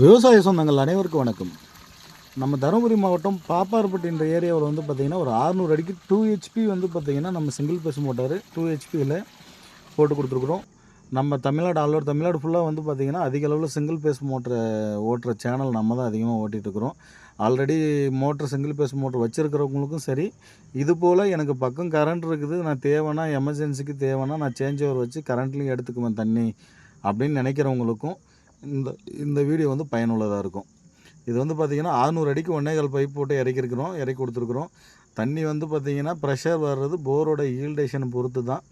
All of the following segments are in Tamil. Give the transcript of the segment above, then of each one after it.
விவசாய சொந்தங்கள் அனைவருக்கும் வணக்கம். நம்ம தருமபுரி மாவட்டம் பாப்பார்பட்டின்ற ஏரியாவில் வந்து பார்த்திங்கன்னா ஒரு 600 அடிக்கு டூ ஹெச்பி வந்து பார்த்திங்கன்னா நம்ம சிங்கிள் பேஸ் மோட்டார் டூ ஹெச்பியில் போட்டு கொடுத்துருக்குறோம். நம்ம தமிழ்நாடு ஆல் ஓவர் தமிழ்நாடு ஃபுல்லாக வந்து பார்த்திங்கன்னா அதிக அளவில் சிங்கிள் பேஸ் மோட்டரை ஓட்டுற சேனல் நம்ம தான் அதிகமாக ஓட்டிகிட்டு இருக்கிறோம். Already motor single phase motor வச்சுருக்கிறவங்களுக்கும் சரி இது போல் எனக்கு பக்கம் கரண்ட் இருக்குது நான் தேவைன்னா எமர்ஜென்சிக்கு தேவைன்னா நான் சேஞ்ச் ஓவர் வச்சு கரண்ட்லேயும் எடுத்துக்குவேன் தண்ணி அப்படின்னு நினைக்கிறவங்களுக்கும். இந்த இந்த வீடியோ வந்து பயனுள்ளதாக இருக்கும். இது வந்து பார்த்திங்கன்னா 600 அடிக்கு ஒன்னேகால் பைப் போட்டு இறக்கிருக்கிறோம் இறக்கி கொடுத்துருக்குறோம். தண்ணி வந்து பார்த்திங்கன்னா ப்ரெஷர் வர்றது போரோட ஈல்டேஷன் பொறுத்து தான்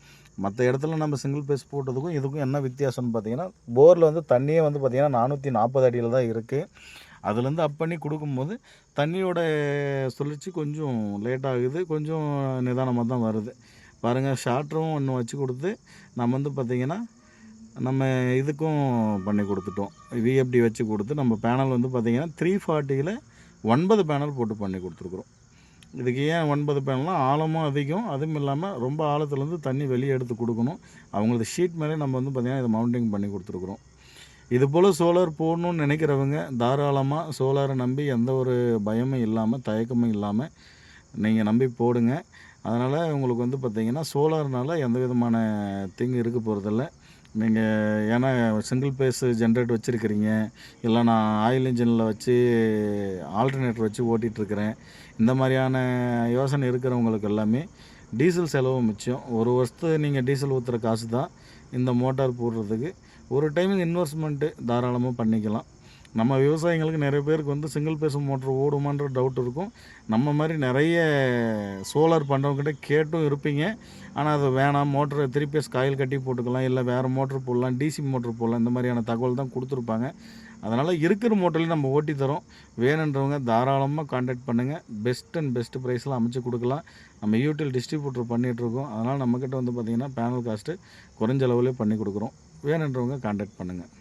மற்ற இடத்துல நம்ம சிங்கிள் பேஸ் போட்டதுக்கும் இதுக்கும் என்ன வித்தியாசம்னு பார்த்திங்கன்னா போரில் வந்து தண்ணியே வந்து பார்த்திங்கன்னா நானூற்றி நாற்பது அடியில் தான் இருக்குது அதுலேருந்து அப் பண்ணி கொடுக்கும்போது தண்ணியோட சுழற்சி கொஞ்சம் லேட் ஆகுது கொஞ்சம் நிதானமாக தான் வருது. பாருங்கள் ஷார்ட்டரும் ஒன்று வச்சு கொடுத்து நம்ம வந்து பார்த்திங்கன்னா நம்ம இதுக்கும் பண்ணி கொடுத்துட்டோம். விஎஃப்டி வச்சு கொடுத்து நம்ம பேனல் வந்து பார்த்திங்கன்னா த்ரீ ஃபார்ட்டியில் ஒன்பது பேனல் போட்டு பண்ணி கொடுத்துருக்குறோம். இதுக்கு ஏன் ஒன்பது பேனல்னால் ஆழமும் அதிகம். அதுவும் இல்லாமல் ரொம்ப ஆழத்துலேருந்து தண்ணி வெளியே எடுத்து கொடுக்கணும். அவங்களது ஷீட் மேலே நம்ம வந்து பார்த்திங்கன்னா இதை மவுண்டிங் பண்ணி கொடுத்துருக்குறோம். இது போல் சோலார் போடணும்னு நினைக்கிறவங்க தாராளமாக சோலாரை நம்பி எந்த ஒரு பயமும் இல்லாமல் தயக்கமும் இல்லாமல் நீங்கள் நம்பி போடுங்க. அதனால் உங்களுக்கு வந்து பார்த்திங்கன்னா சோலார்னால் எந்த விதமான தீங்கு இருக்க போகிறதில்ல நீங்கள் ஏன்னா சிங்கிள் பேஸ் ஜென்ரேட் வச்சுருக்கிறீங்க. இல்லை நான் ஆயில் இன்ஜினில் வச்சு ஆல்டர்னேட்டர் வச்சு ஓட்டிகிட்ருக்கிறேன் இந்த மாதிரியான யோசனை இருக்கிறவங்களுக்கு எல்லாமே டீசல் செலவு மிச்சம். ஒரு வருஷத்து நீங்கள் டீசல் ஊற்றுற காசு தான் இந்த மோட்டார் போடுறதுக்கு. ஒரு டைமுக்கு இன்வெஸ்ட்மெண்ட்டு தாராளமாக பண்ணிக்கலாம். நம்ம விவசாயிங்களுக்கு நிறைய பேருக்கு வந்து சிங்கிள் பேஸ் மோட்டர் ஓடுமான்ற டவுட் இருக்கும். நம்ம மாதிரி நிறைய சோலார் பண்ணுறவங்ககிட்ட கேட்டும் இருப்பீங்க. ஆனால் அது வேணாம். மோட்டரை த்ரீ பேஸ் காயில் கட்டி போட்டுக்கலாம். இல்லை வேறு மோட்ரு போடலாம். டிசி மோட்ரு போடலாம். இந்த மாதிரியான தகவல் தான் கொடுத்துருப்பாங்க. அதனால் இருக்கிற மோட்டர்லேயும் நம்ம ஓட்டி தரோம். வேணுன்றவங்க தாராளமாக காண்டாக்ட் பண்ணுங்கள் பெஸ்ட் அண்ட் பெஸ்ட் ப்ரைஸில் அமைச்சு கொடுக்கலாம். நம்ம யூடியூப் டிஸ்ட்ரிபியூட்டர் பண்ணிகிட்ருக்கோம் அதனால் நம்மக்கிட்ட வந்து பார்த்திங்கன்னா பேனல் காஸ்ட்டு குறைஞ்ச அளவுலேயே பண்ணி கொடுக்குறோம். வேணுன்றவங்க காண்டாக்ட் பண்ணுங்கள்